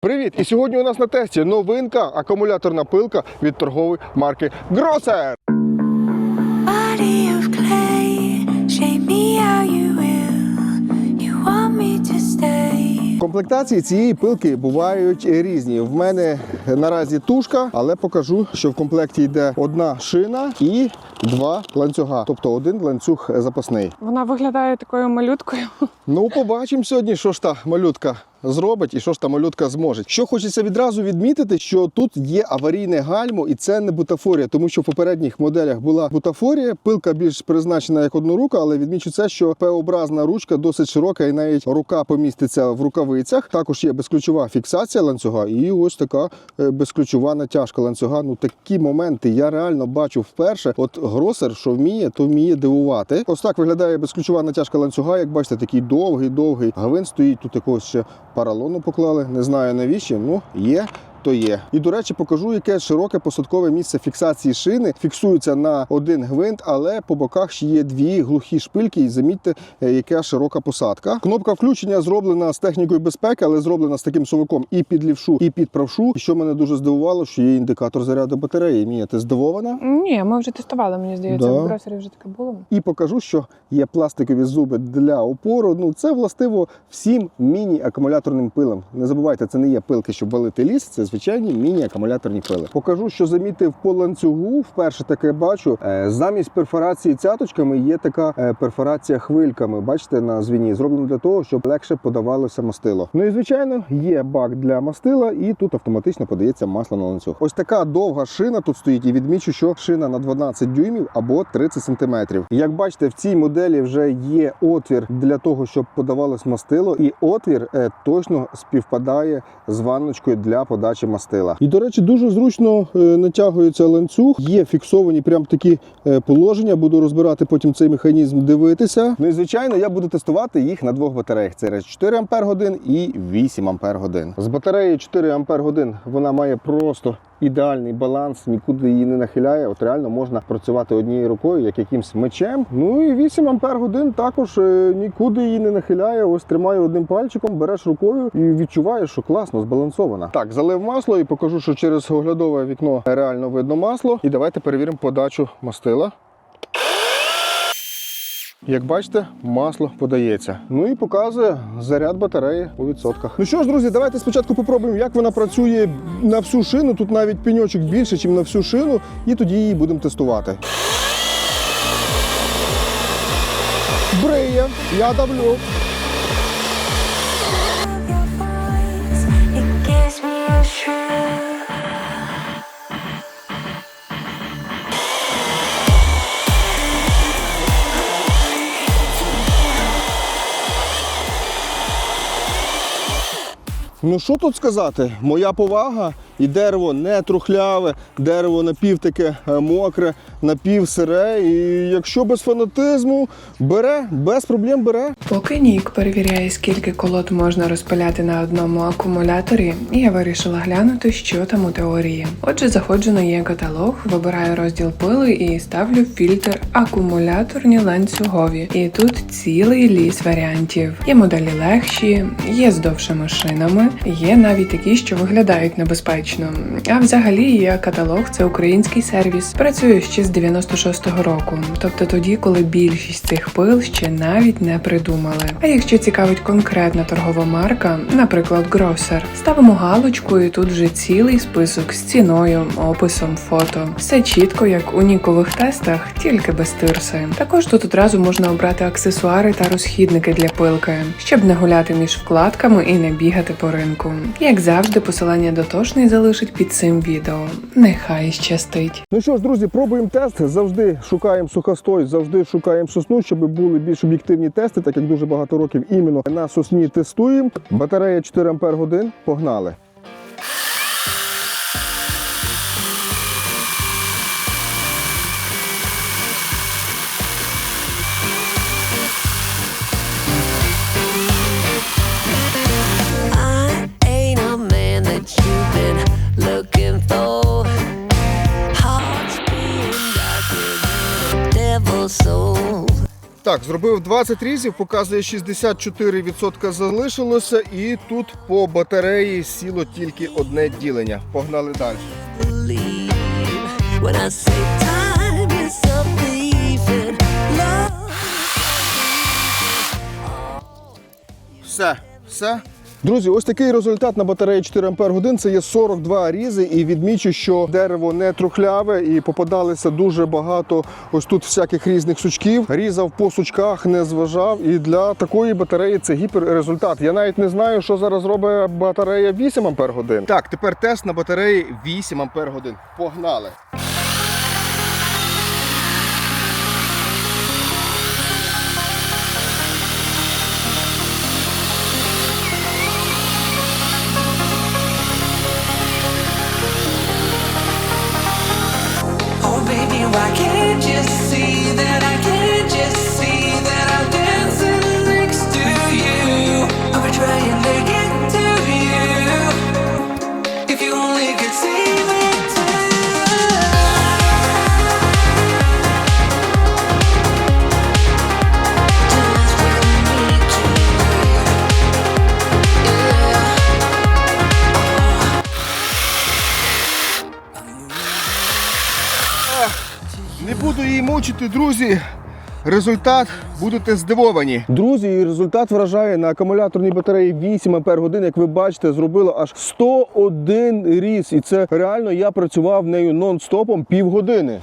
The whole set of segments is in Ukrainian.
Привіт! І сьогодні у нас на тесті новинка акумуляторна пилка від торгової марки Grosser. Комплектації цієї пилки бувають різні. В мене наразі тушка, але покажу, що в комплекті йде одна шина і два ланцюга, тобто один ланцюг запасний. Вона виглядає такою малюткою. Ну, побачимо сьогодні, що ж та малютка зробить і що ж та малютка зможе. Що хочеться відразу відмітити, що тут є аварійне гальмо, і це не бутафорія, тому що в попередніх моделях була бутафорія. Пилка більш призначена як однорука, але відмічу це, що П-образна ручка досить широка, і навіть рука поміститься в рукавицях. Також є безключова фіксація ланцюга, і ось така е, безключова натяжка ланцюга. Ну такі моменти я реально бачу вперше. От гросер, що вміє, то вміє дивувати. Ось так виглядає безключова натяжка ланцюга. Як бачите, такий довгий, довгий гавин стоїть. Тут якогось ще паралону поклали. Не знаю навіщо. Ну є. То є. І до речі, покажу, яке широке посадкове місце фіксації шини. Фіксується на один гвинт, але по боках ще є дві глухі шпильки. І замітьте, е, яка широка посадка. Кнопка включення зроблена з технікою безпеки, але зроблена з таким совиком і під лівшу, і під правшу. І що мене дуже здивувало, що є індикатор заряду батареї. Мія, ти здивована? Ні, ми вже тестували, мені здається, Да. в бросері вже таке було. І покажу, що є пластикові зуби для опору. Ну це властиво всім міні-акумуляторним пилам. Не забувайте, це не є пилки, щоб валити ліс, це звичайні міні-акумуляторні пили. Покажу, що замітив по ланцюгу. Вперше таке бачу. Е, Замість перфорації цяточками є така е, перфорація хвильками. Бачите, на звіні зроблено для того, щоб легше подавалося мастило. Ну і звичайно, є бак для мастила, і тут автоматично подається масло на ланцюг. Ось така довга шина тут стоїть, і відмічу, що шина на 12 дюймів або 30 сантиметрів. Як бачите, в цій моделі вже є отвір для того, щоб подавалось мастило, і отвір е, точно співпадає з ванночкою для подачі мастила. І до речі, дуже зручно е, натягується ланцюг. Є фіксовані прям такі е, положення. Буду розбирати потім цей механізм, дивитися. Ну і звичайно, я буду тестувати їх на двох батареях. Це 4 ампер годин і 8 ампер годин. З батареї 4 ампер годин вона має просто ідеальний баланс, нікуди її не нахиляє. От реально можна працювати однією рукою, як якимсь мечем. Ну і 8 ампер годин також е, нікуди її не нахиляє. Ось тримаю одним пальчиком, береш рукою і відчуваєш, що класно збалансована. Так, залив масло і покажу, що через оглядове вікно реально видно масло. І давайте перевіримо подачу мастила. Як бачите, масло подається. Ну і показує заряд батареї у відсотках. Ну що ж, друзі, давайте спочатку попробуємо, як вона працює на всю шину. Тут навіть пеньочок більше, ніж на всю шину, і тоді її будемо тестувати. Брия, я давлю. Ну що тут сказати? Моя повага і дерево не трухляве, дерево напів таке мокре, напів сире. І якщо без фанатизму бере, без проблем бере. Поки Нік перевіряє, скільки колод можна розпиляти на одному акумуляторі, я вирішила глянути, що там у теорії. Отже, заходжу на є каталог, вибираю розділ пили і ставлю фільтр акумуляторні ланцюгові. І тут цілий ліс варіантів. Є моделі легші, є з довшими шинами, є навіть такі, що виглядають небезпечно. А взагалі є каталог, це український сервіс. Працює ще з 96-го року, тобто тоді, коли більшість цих пил ще навіть не придумали. А якщо цікавить конкретна торгова марка, наприклад, Grosser, ставимо галочку, і тут вже цілий список з ціною, описом, фото. Все чітко, як у нікових тестах, тільки без тирси. Також тут одразу можна обрати аксесуари та розхідники для пилки, щоб не гуляти між вкладками і не бігати по ринку. Як завжди, посилання дотошний залишить під цим відео. Нехай щастить. Ну що ж, друзі, пробуємо тест. Завжди шукаємо сухостой, завжди шукаємо сосну, щоб були більш об'єктивні тести, так як дуже багато років іменно на сосні тестуємо. Батарея 4 ампер годин. Погнали. Так, зробив 20 різів, показує 64% залишилося, і тут по батареї сіло тільки одне ділення. Погнали далі. Все, все. Друзі, ось такий результат на батареї 4 Ампер годин. Це є 42 різи, і відмічу, що дерево не трухляве і попадалося дуже багато ось тут всяких різних сучків. Різав по сучках, не зважав. І для такої батареї це гіперрезультат. Я навіть не знаю, що зараз робить батарея 8 Ампер годин. Так, тепер тест на батареї 8 Ампер годин. Погнали! Не буду її мучити, друзі. Результат будете здивовані. Друзі, результат вражає на акумуляторній батареї 8 Ампер годин. Як ви бачите, зробило аж 101 різ. І це реально я працював нею нон-стопом півгодини.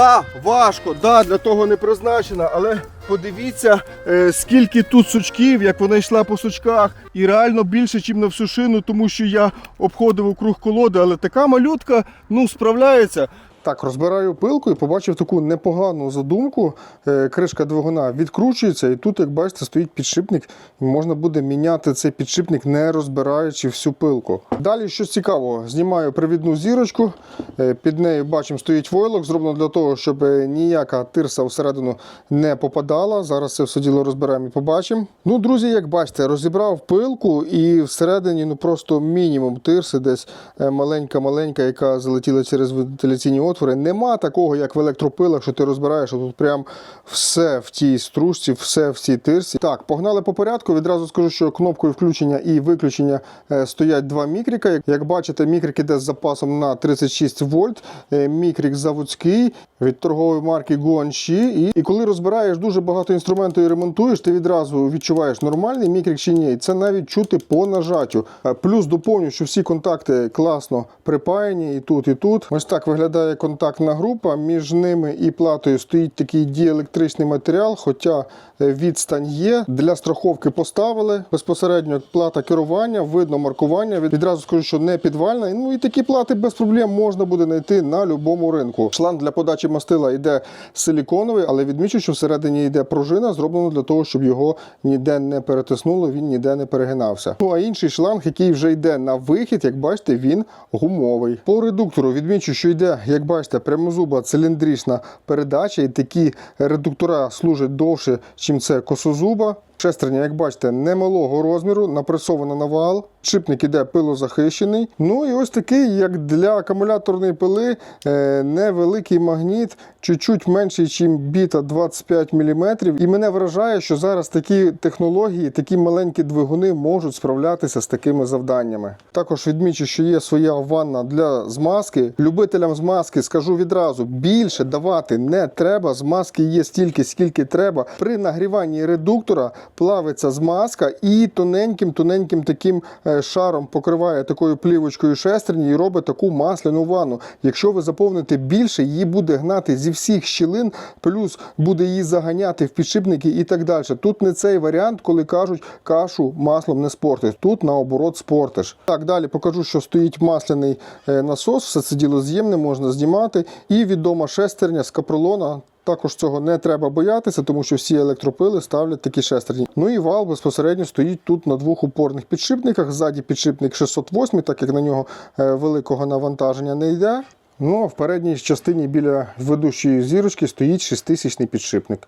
Да, важко, да, для того не призначена, але подивіться, е, скільки тут сучків, як вона йшла по сучках, і реально більше, ніж на всю шину, тому що я обходив округ колоди, але така малютка ну, справляється. Так, розбираю пилку і побачив таку непогану задумку. Е, Кришка двигуна відкручується, і тут, як бачите, стоїть підшипник. Можна буде міняти цей підшипник, не розбираючи всю пилку. Далі щось цікавого. Знімаю привідну зірочку. Е, Під нею бачимо, стоїть войлок, зроблено для того, щоб е, ніяка тирса всередину не попадала. Зараз це все діло розберемо і побачимо. Ну, друзі, як бачите, розібрав пилку і всередині ну просто мінімум тирси, десь маленька-маленька, яка залетіла через вентиляційні отвори. Нема такого, як в електропилах, що ти розбираєш, а тут прям все в тій стружці, все в цій тирсі. Так, погнали по порядку. Відразу скажу, що кнопкою включення і виключення е, стоять два мікрика. Як- Як бачите, мікрик іде з запасом на 36 вольт. Е, Мікрик заводський від торгової марки Guanxi. І, і коли розбираєш дуже багато інструменту і ремонтуєш, ти відразу відчуваєш нормальний мікрик чи ні. І це навіть чути по нажаттю. Е, Плюс доповню, що всі контакти класно припаяні і тут, і тут. Ось так виглядає контактна група. Між ними і платою стоїть такий діелектричний матеріал, хоча е, відстань є. Для страховки поставили безпосередньо плата керування, видно маркування. Відразу скажу, що не підвальна. Ну і такі плати без проблем можна буде знайти на будь-якому ринку. Шланг для подачі мастила йде силіконовий, але відмічу, що всередині йде пружина, зроблено для того, щоб його ніде не перетиснуло, він ніде не перегинався. Ну а інший шланг, який вже йде на вихід, як бачите, він гумовий. По редуктору відмічу, що йде, як бачите, прямозуба циліндрична передача, і такі редуктора служать довше, ніж це косозуба. Шестерня, як бачите, немалого розміру, напресована на вал. Чипник іде пилозахищений. Ну і ось такий, як для акумуляторної пили, е, невеликий магніт, чуть-чуть менший, ніж біта 25 мм. І мене вражає, що зараз такі технології, такі маленькі двигуни можуть справлятися з такими завданнями. Також відмічу, що є своя ванна для змазки. Любителям змазки скажу відразу: більше давати не треба. Змазки є стільки, скільки треба. При нагріванні редуктора плавиться змазка і тоненьким-тоненьким таким е, шаром покриває такою плівочкою шестерні і робить таку масляну ванну. Якщо ви заповните більше, її буде гнати зі всіх щілин, плюс буде її заганяти в підшипники і так далі. Тут не цей варіант, коли кажуть, кашу маслом не спортиш. Тут наоборот спортиш. Так, далі покажу, що стоїть масляний е, насос, все це діло з'ємне, можна знімати. І відома шестерня з капролона. Також цього не треба боятися, тому що всі електропили ставлять такі шестерні. Ну і вал безпосередньо стоїть тут на двох упорних підшипниках. Ззаді підшипник 608, так як на нього е, великого навантаження не йде. Ну а в передній частині біля ведучої зірочки стоїть 6000 підшипник.